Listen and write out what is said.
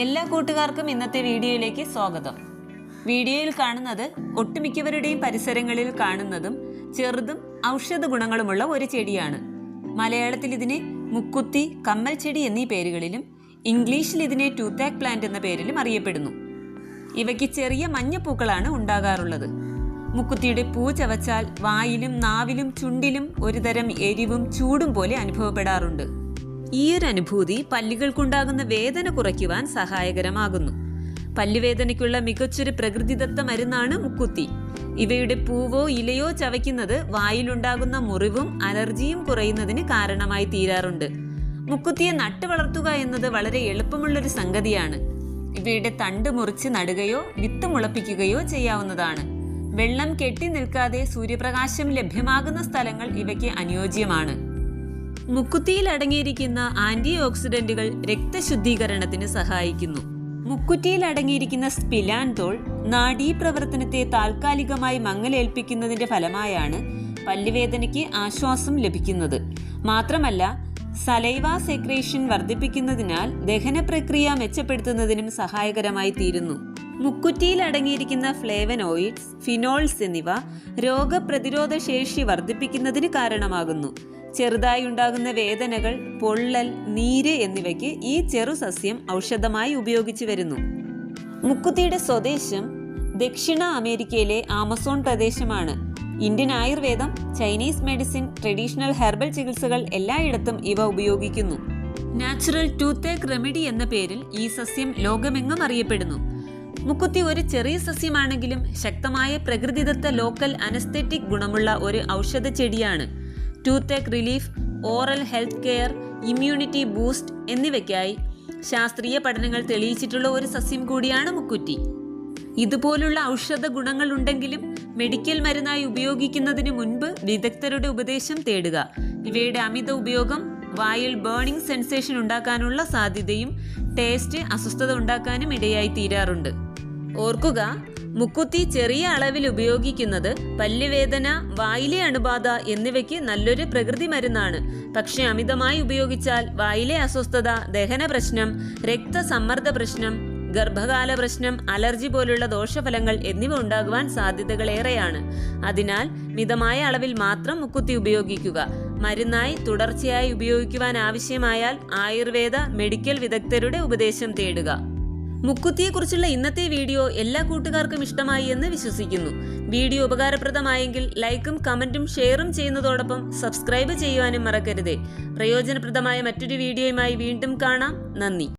എല്ലാ കൂട്ടുകാർക്കും ഇന്നത്തെ വീഡിയോയിലേക്ക് സ്വാഗതം. വീഡിയോയിൽ കാണുന്നത് ഒട്ടുമിക്കവരുടെയും പരിസരങ്ങളിൽ കാണുന്നതും ചെറുതും ഔഷധ ഗുണങ്ങളുമുള്ള ഒരു ചെടിയാണ്. മലയാളത്തിൽ ഇതിനെ മുക്കുത്തി കമ്മൽ ചെടി എന്നീ പേരുകളിലും ഇംഗ്ലീഷിൽ ഇതിനെ ടൂത്താക് പ്ലാന്റ് എന്ന പേരിലും അറിയപ്പെടുന്നു. ഇവയ്ക്ക് ചെറിയ മഞ്ഞപ്പൂക്കളാണ് ഉണ്ടാകാറുള്ളത്. മുക്കുത്തിയുടെ പൂ ചവച്ചാൽ വായിലും നാവിലും ചുണ്ടിലും ഒരുതരം എരിവും ചൂടും പോലെ അനുഭവപ്പെടാറുണ്ട്. ഈ ഒരു അനുഭൂതി പല്ലുകൾക്കുണ്ടാകുന്ന വേദന കുറയ്ക്കുവാൻ സഹായകരമാകുന്നു. പല്ലുവേദനയ്ക്കുള്ള മികച്ചൊരു പ്രകൃതിദത്ത മരുന്നാണ് മുക്കുത്തി. ഇവയുടെ പൂവോ ഇലയോ ചവയ്ക്കുന്നത് വായിലുണ്ടാകുന്ന മുറിവും അലർജിയും കുറയുന്നതിന് കാരണമായി തീരാറുണ്ട്. മുക്കുത്തിയെ നട്ടു വളർത്തുക എന്നത് വളരെ എളുപ്പമുള്ളൊരു സംഗതിയാണ്. ഇവയുടെ തണ്ട് മുറിച്ച് നടുകയോ വിത്ത് മുളപ്പിക്കുകയോ ചെയ്യാവുന്നതാണ്. വെള്ളം കെട്ടി നിൽക്കാതെ സൂര്യപ്രകാശം ലഭ്യമാകുന്ന സ്ഥലങ്ങൾ ഇവയ്ക്ക് അനുയോജ്യമാണ്. മുക്കുത്തിയിൽ അടങ്ങിയിരിക്കുന്ന ആന്റി ഓക്സിഡന്റുകൾ രക്തശുദ്ധീകരണത്തിന് സഹായിക്കുന്നു. മുക്കുറ്റിയിൽ അടങ്ങിയിരിക്കുന്ന സ്പിലാൻതോൾ നാഡീപ്രവർത്തനത്തെ താൽക്കാലികമായി മങ്ങലേൽപ്പിക്കുന്നതിന്റെ ഫലമായാണ് പല്ലുവേദനയ്ക്ക് ആശ്വാസം ലഭിക്കുന്നത്. മാത്രമല്ല സലൈവ സെക്രേഷൻ വർദ്ധിപ്പിക്കുന്നതിനാൽ ദഹന പ്രക്രിയ മെച്ചപ്പെടുത്തുന്നതിനും സഹായകരമായി തീരുന്നു. മുക്കുറ്റിയിൽ അടങ്ങിയിരിക്കുന്ന ഫ്ലേവനോയിഡ്സ് ഫിനോൾസ് എന്നിവ രോഗപ്രതിരോധ ശേഷി വർദ്ധിപ്പിക്കുന്നതിന് കാരണമാകുന്നു. ചെറുതായി ഉണ്ടാകുന്ന വേദനകൾ പൊള്ളൽ നീര് എന്നിവയ്ക്ക് ഈ ചെറു സസ്യം ഔഷധമായി ഉപയോഗിച്ചു വരുന്നു. മുക്കുത്തിയുടെ സ്വദേശം ദക്ഷിണ അമേരിക്കയിലെ ആമസോൺ പ്രദേശമാണ്. ഇന്ത്യൻ ആയുർവേദം ചൈനീസ് മെഡിസിൻ ട്രഡീഷണൽ ഹെർബൽ ചികിത്സകൾ എല്ലായിടത്തും ഇവ ഉപയോഗിക്കുന്നു. നാച്ചുറൽ ടൂത്തേക്ക് റെമഡി എന്ന പേരിൽ ഈ സസ്യം ലോകമെങ്ങും അറിയപ്പെടുന്നു. മുക്കുത്തി ഒരു ചെറിയ സസ്യമാണെങ്കിലും ശക്തമായ പ്രകൃതിദത്ത ലോക്കൽ അനസ്തെറ്റിക് ഗുണമുള്ള ഒരു ഔഷധ ചെടിയാണ്. Toothache relief oral health care immunity boost എന്നിവയ്ക്കായി ശാസ്ത്രീയ പഠനങ്ങൾ തെളിയിച്ചിട്ടുള്ള ഒരു സസ്യം കൂടിയാണ് മുക്കുറ്റി. ഇതുപോലുള്ള ഔഷധ ഗുണങ്ങൾ ഉണ്ടെങ്കിലും മെഡിക്കൽ മരുന്നായി ഉപയോഗിക്കുന്നതിന് മുൻപ് വിദഗ്ധരുടെ ഉപദേശം തേടുക. ഇവയുടെ അമിത ഉപയോഗം വായിൽ ബേണിംഗ് സെൻസേഷൻ ഉണ്ടാക്കാനുള്ള സാധ്യതയും ടേസ്റ്റ് അസ്വസ്ഥത ഉണ്ടാക്കാനും ഇടയായി തീരാറുണ്ട്. ഓർക്കുക മുക്കുത്തി ചെറിയ അളവിൽ ഉപയോഗിക്കുന്നത് പല്ലുവേദന വായിലെ അണുബാധ എന്നിവയ്ക്ക് നല്ലൊരു പ്രകൃതി മരുന്നാണ്. പക്ഷെ അമിതമായി ഉപയോഗിച്ചാൽ വായിലെ അസ്വസ്ഥത ദഹന പ്രശ്നം രക്തസമ്മർദ്ദ പ്രശ്നം ഗർഭകാല പ്രശ്നം അലർജി പോലുള്ള ദോഷഫലങ്ങൾ എന്നിവ ഉണ്ടാകുവാൻ സാധ്യതകളേറെയാണ്. അതിനാൽ മിതമായ അളവിൽ മാത്രം മുക്കുത്തി ഉപയോഗിക്കുക. മരുന്നായി തുടർച്ചയായി ഉപയോഗിക്കുവാൻ ആവശ്യമായാൽ ആയുർവേദ മെഡിക്കൽ വിദഗ്ധരുടെ ഉപദേശം തേടുക. മുക്കുത്തിയെക്കുറിച്ചുള്ള ഇന്നത്തെ വീഡിയോ എല്ലാ കൂട്ടുകാർക്കും ഇഷ്ടമായി എന്ന് വിശ്വസിക്കുന്നു. വീഡിയോ ഉപകാരപ്രദമായെങ്കിൽ ലൈക്കും കമന്റും ഷെയറും ചെയ്യുന്നതോടൊപ്പം സബ്സ്ക്രൈബ് ചെയ്യുവാനും മറക്കരുതേ. പ്രയോജനപ്രദമായ മറ്റൊരു വീഡിയോയുമായി വീണ്ടും കാണാം. നന്ദി.